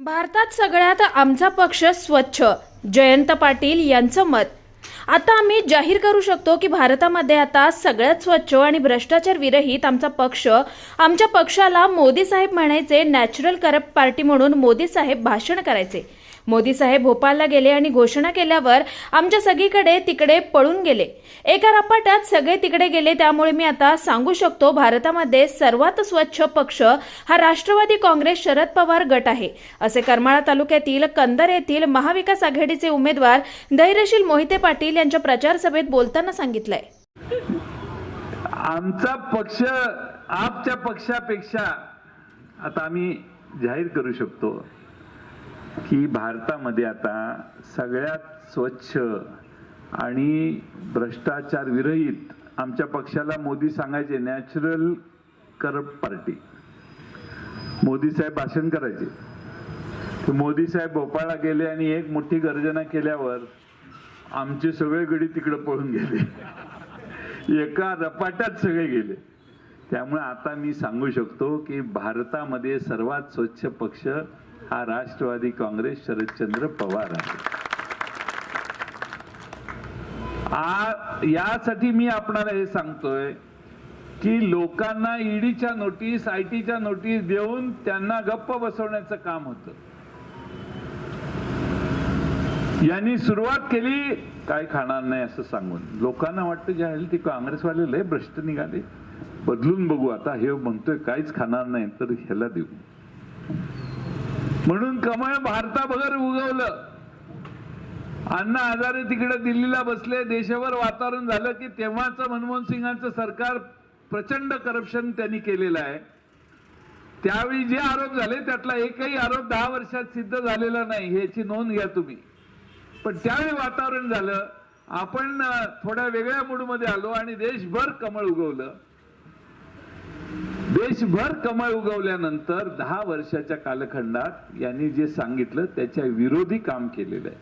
भारतात सगळ्यात आमचा पक्ष स्वच्छ. जयंत पाटील यांचं मत. आता आम्ही जाहीर करू शकतो की भारतामध्ये आता सगळ्यात स्वच्छ आणि भ्रष्टाचार विरहित आमचा पक्ष आमच्या पक्षाला मोदी साहेब म्हणायचे नॅचरल करप्ट पार्टी म्हणून मोदी साहेब भाषण करायचे. मोदी साहेब भोपाळला गेले आणि घोषणा केल्यावर आमच्या सगळीकडे तिकडे पळून गेले. एका रपाटात सगळे तिकडे गेले त्यामुळे मी आता सांगू शकतो भारतामध्ये सर्वात स्वच्छ पक्ष हा राष्ट्रवादी काँग्रेस शरद पवार गट आहे. असे करमाळा तालुक्यातील कंदर येथील महाविकास आघाडीचे उमेदवार धैर्यशील मोहिते पाटील यांच्या प्रचार सभेत बोलताना सांगितलंय. आमचा पक्ष आपच्या पक्षापेक्षा आता आम्ही जाहीर करू शकतो. की भारतामध्ये आता सगळ्यात स्वच्छ आणि भ्रष्टाचार विरहित आमच्या पक्षाला मोदी सांगायचे नॅचरल करप्ट पार्टी. मोदी साहेब भाषण करायचे. मोदी साहेब भोपाळला गेले आणि एक मोठी गर्जना केल्यावर आमचे सगळे गडी तिकडे पळून गेले. एका रपाट्यात सगळे गेले. त्यामुळे आता मी सांगू शकतो की भारतामध्ये सर्वात स्वच्छ पक्ष हा राष्ट्रवादी काँग्रेस शरदचंद्र पवार आहे. यासाठी मी आपणाला हे सांगतोय की लोकांना ईडीच्या नोटीस आय टीच्या नोटीस देऊन त्यांना गप्प बसवण्याचं काम होतं. यांनी सुरुवात केली काय खाणार नाही असं सांगून. लोकांना वाटतं जे आहे ते काँग्रेसवाले लय भ्रष्ट निघाले. बदलून बघू आता हे म्हणतोय काहीच खाणार नाही तर ह्याला देऊ. म्हणून कमळ भारताभर उगवलं. अण्णा हजारे तिकडे दिल्लीला बसले. देशावर वातावरण झालं की तेव्हाच मनमोहन सिंगांचं सरकार प्रचंड करप्शन त्यांनी केलेलं आहे. त्यावेळी जे आरोप झाले त्यातला एकही आरोप दहा वर्षात सिद्ध झालेला नाही. ह्याची नोंद घ्या तुम्ही. पण त्यावेळी वातावरण झालं. आपण थोड्या वेगळ्या मूडमध्ये आलो आणि देशभर कमळ उगवलं. देशभर कमळ उगवल्यानंतर दहा वर्षाच्या कालखंडात यांनी जे सांगितलं त्याच्या विरोधी काम केलेलं आहे.